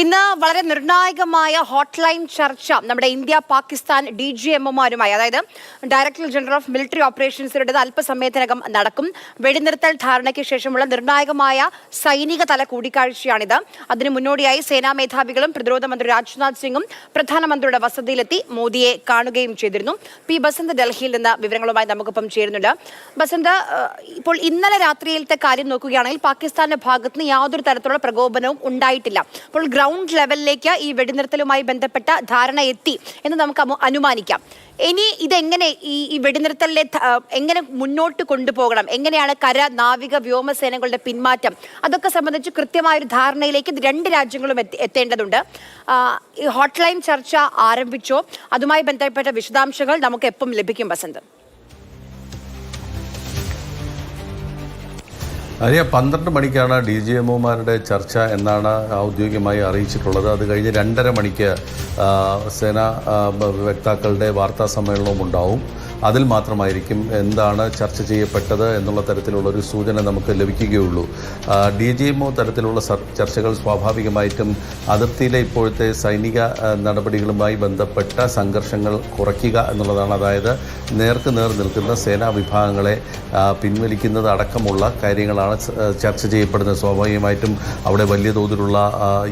ഇന്ന് വളരെ നിർണായകമായ ഹോട്ട്ലൈൻ ചർച്ച നമ്മുടെ ഇന്ത്യ പാകിസ്ഥാൻ ഡി ജി എമ്മുമാരുമായി അതായത് ഡയറക്ടർ ജനറൽ ഓഫ് മിലിറ്ററി ഓപ്പറേഷൻസിലുടേത് അല്പസമയത്തിനകം നടക്കും. വെടിനിർത്തൽ ധാരണയ്ക്ക് ശേഷമുള്ള നിർണായകമായ സൈനിക തല കൂടിക്കാഴ്ചയാണിത്. അതിനു മുന്നോടിയായി സേനാ മേധാവികളും പ്രതിരോധ മന്ത്രി രാജ്നാഥ് സിംഗും പ്രധാനമന്ത്രിയുടെ വസതിയിലെത്തി മോദിയെ കാണുകയും ചെയ്തിരുന്നു. പി ബസന്ത് ഡൽഹിയിൽ നിന്ന് വിവരങ്ങളുമായി നമുക്കൊപ്പം ചേരുന്നുണ്ട്. ബസന്ത് ഇപ്പോൾ ഇന്നലെ രാത്രിയിലത്തെ കാര്യം നോക്കുകയാണെങ്കിൽ പാകിസ്ഥാന്റെ ഭാഗത്ത് യാതൊരു തരത്തിലുള്ള പ്രകോപനവും ഉണ്ടായിട്ടില്ല. അപ്പോൾ ഗ്രൗണ്ട് ലെവലിലേക്ക് ഈ വെടിനിർത്തലുമായി ബന്ധപ്പെട്ട ധാരണ എത്തി എന്ന് നമുക്ക് അനുമാനിക്കാം. ഇനി ഇതെങ്ങനെ ഈ ഈ വെടിനിർത്തലിലെ എങ്ങനെ മുന്നോട്ട് കൊണ്ടുപോകണം? എങ്ങനെയാണ് കര നാവിക വ്യോമസേനകളുടെ പിന്മാറ്റം? അതൊക്കെ സംബന്ധിച്ച് കൃത്യമായ ഒരു ധാരണയിലേക്ക് രണ്ട് രാജ്യങ്ങളും എത്തി- എത്തേണ്ടതുണ്ട്. ഹോട്ട്ലൈൻ ചർച്ച ആരംഭിച്ചോ. അതുമായി ബന്ധപ്പെട്ട വിശദാംശങ്ങൾ നമുക്ക് എപ്പം ലഭിക്കും വസന്ത്? അറിയാം പന്ത്രണ്ട് മണിക്കാണ് ഡി ജി എമ്മുമാരുടെ ചർച്ച എന്നാണ് ഔദ്യോഗികമായി അറിയിച്ചിട്ടുള്ളത്. അത് കഴിഞ്ഞ് രണ്ടര മണിക്ക് സേനാ വക്താക്കളുടെ വാർത്താ സമ്മേളനവും ഉണ്ടാവും. അതിൽ മാത്രമായിരിക്കും എന്താണ് ചർച്ച ചെയ്യപ്പെട്ടത് എന്നുള്ള തരത്തിലുള്ള ഒരു സൂചന നമുക്ക് ലഭിക്കുകയുള്ളൂ. ഡി ജി എംഒ തരത്തിലുള്ള ചർച്ചകൾ സ്വാഭാവികമായിട്ടും അതിർത്തിയിലെ ഇപ്പോഴത്തെ സൈനിക നടപടികളുമായി ബന്ധപ്പെട്ട സംഘർഷങ്ങൾ കുറയ്ക്കുക എന്നുള്ളതാണ്. അതായത് നേർക്ക് നേർ നിൽക്കുന്ന സേനാ വിഭാഗങ്ങളെ പിൻവലിക്കുന്നത് അടക്കമുള്ള കാര്യങ്ങളാണ് ആ, ചർച്ച ചെയ്യപ്പെടുന്നത് സ്വാഭാവികമായിട്ടും അവിടെ വലിയ തോതിലുള്ള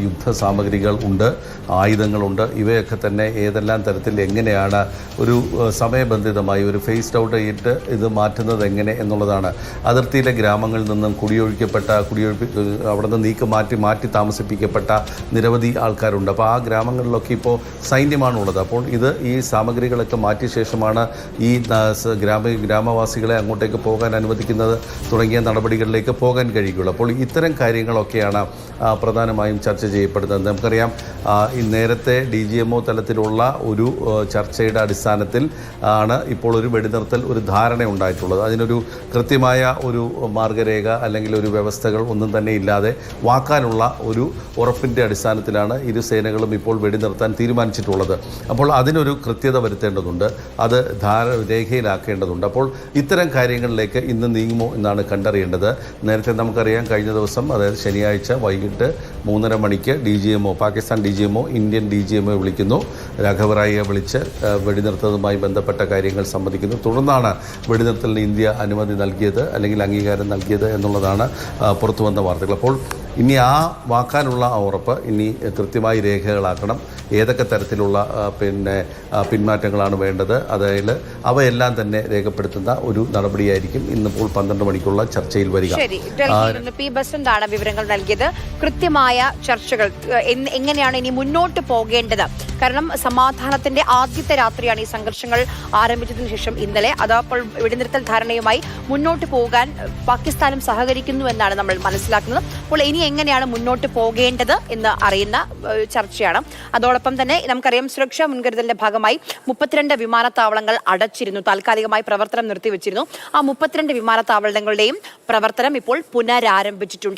യുദ്ധ സാമഗ്രികൾ ഉണ്ട് ആയുധങ്ങളുണ്ട്. ഇവയൊക്കെ തന്നെ ഏതെല്ലാം തരത്തിൽ എങ്ങനെയാണ് ഒരു സമയബന്ധിതമായി ഒരു ഫേസ്ഡ് ഔട്ട് ചെയ്തിട്ട് ഇത് മാറ്റുന്നത് എങ്ങനെ എന്നുള്ളതാണ്. അതിർത്തിയിലെ ഗ്രാമങ്ങളിൽ നിന്നും കുടിയൊഴിക്കപ്പെട്ട കുടിയൊഴി അവിടെ നിന്ന് നീക്കം മാറ്റി മാറ്റി താമസിപ്പിക്കപ്പെട്ട നിരവധി ആൾക്കാരുണ്ട്. അപ്പോൾ ആ ഗ്രാമങ്ങളിലൊക്കെ ഇപ്പോൾ സൈന്യമാണുള്ളത്. അപ്പോൾ ഇത് ഈ സാമഗ്രികളൊക്കെ മാറ്റിയ ശേഷമാണ് ഈ ഗ്രാമ ഗ്രാമവാസികളെ അങ്ങോട്ടേക്ക് പോകാൻ അനുവദിക്കുന്നത് തുടങ്ങിയ നടപടികളിലേക്ക് പോകാൻ കഴിയുകയുള്ളൂ. അപ്പോൾ ഇത്തരം കാര്യങ്ങളൊക്കെയാണ് പ്രധാനമായും ചർച്ച ചെയ്യപ്പെടുന്നത്. നമുക്കറിയാം നേരത്തെ ഡി ജി എം ഒ തലത്തിലുള്ള ഒരു ചർച്ചയുടെ അടിസ്ഥാനത്തിൽ ആണ് ഇപ്പോൾ ഒരു വെടിനിർത്തൽ ഒരു ധാരണ ഉണ്ടായിട്ടുള്ളത്. അതിനൊരു കൃത്യമായ ഒരു മാർഗരേഖ അല്ലെങ്കിൽ ഒരു വ്യവസ്ഥകൾ ഒന്നും തന്നെ ഇല്ലാതെ വാക്കാനുള്ള ഒരു ഉറപ്പിന്റെ അടിസ്ഥാനത്തിലാണ് ഇരു സേനകളും ഇപ്പോൾ വെടിനിർത്താൻ തീരുമാനിച്ചിട്ടുള്ളത്. അപ്പോൾ അതിനൊരു കൃത്യത വരുത്തേണ്ടതുണ്ട്. അത് ധാര രേഖയിലാക്കേണ്ടതുണ്ട്. അപ്പോൾ ഇത്തരം കാര്യങ്ങളിലേക്ക് ഇന്ന് നീങ്ങുമോ എന്നാണ് കണ്ടറിയേണ്ടത്. നേരത്തെ നമുക്കറിയാം കഴിഞ്ഞ ദിവസം അതായത് ശനിയാഴ്ച വൈകിട്ട് മൂന്നര മണിക്ക് D G M O Pakistan D G M O Indian D G M O വിളിക്കുന്നു. രാഘവറായിയെ വിളിച്ച് വെടിനിർത്തതുമായി ബന്ധപ്പെട്ട കാര്യങ്ങൾ സംബന്ധിക്കുന്നു. തുടർന്നാണ് വെടിനിർത്തലിന് ഇന്ത്യ അനുമതി നൽകിയത് അല്ലെങ്കിൽ അംഗീകാരം നൽകിയത് എന്നുള്ളതാണ് ആ, പുറത്തു വന്ന വാർത്തകൾ. അപ്പോൾ ഇനി ആ വാക്കാനുള്ള ഉറപ്പ് ഇനി കൃത്യമായി രേഖകളാക്കണം. ഏതൊക്കെ തരത്തിലുള്ള പിന്നെ പിന്മാറ്റങ്ങളാണ് വേണ്ടത് അതായത് അവയെല്ലാം തന്നെ രേഖപ്പെടുത്തുന്ന ഒരു നടപടിയായിരിക്കും ഇന്നിപ്പോൾ പന്ത്രണ്ട് മണിക്കുള്ള ചർച്ചയിൽ വരിക. പി ബസന്താണ് വിവരങ്ങൾ നൽകിയത് കൃത്യമായ ചർച്ചകൾ എങ്ങനെയാണ് ഇനി മുന്നോട്ട് പോകേണ്ടത്? കാരണം സമാധാനത്തിന്റെ ആദ്യത്തെ രാത്രിയാണ് ഈ സംഘർഷങ്ങൾ ആരംഭിച്ചതിന് ശേഷം ഇന്നലെ. അതപ്പോൾ വെടിനിർത്തൽ ധാരണയുമായി മുന്നോട്ട് പോകാൻ പാകിസ്ഥാനും സഹകരിക്കുന്നു എന്നാണ് നമ്മൾ മനസ്സിലാക്കുന്നത്. അപ്പോൾ ഇനി എങ്ങനെയാണ് മുന്നോട്ട് പോകേണ്ടത് എന്ന് അറിയുന്ന ചർച്ചയാണ്. അതോടൊപ്പം തന്നെ നമുക്കറിയാം സുരക്ഷാ മുൻകരുതലിന്റെ ഭാഗമായി മുപ്പത്തിരണ്ട് വിമാനത്താവളങ്ങൾ അടച്ചിരുന്നു. താൽക്കാലികമായി പ്രവർത്തനം നിർത്തിവെച്ചിരുന്നു. ആ മുപ്പത്തിരണ്ട് വിമാനത്താവളങ്ങളുടെയും പ്രവർത്തനം ഇപ്പോൾ പുനരാരംഭിച്ചിട്ടുണ്ട്.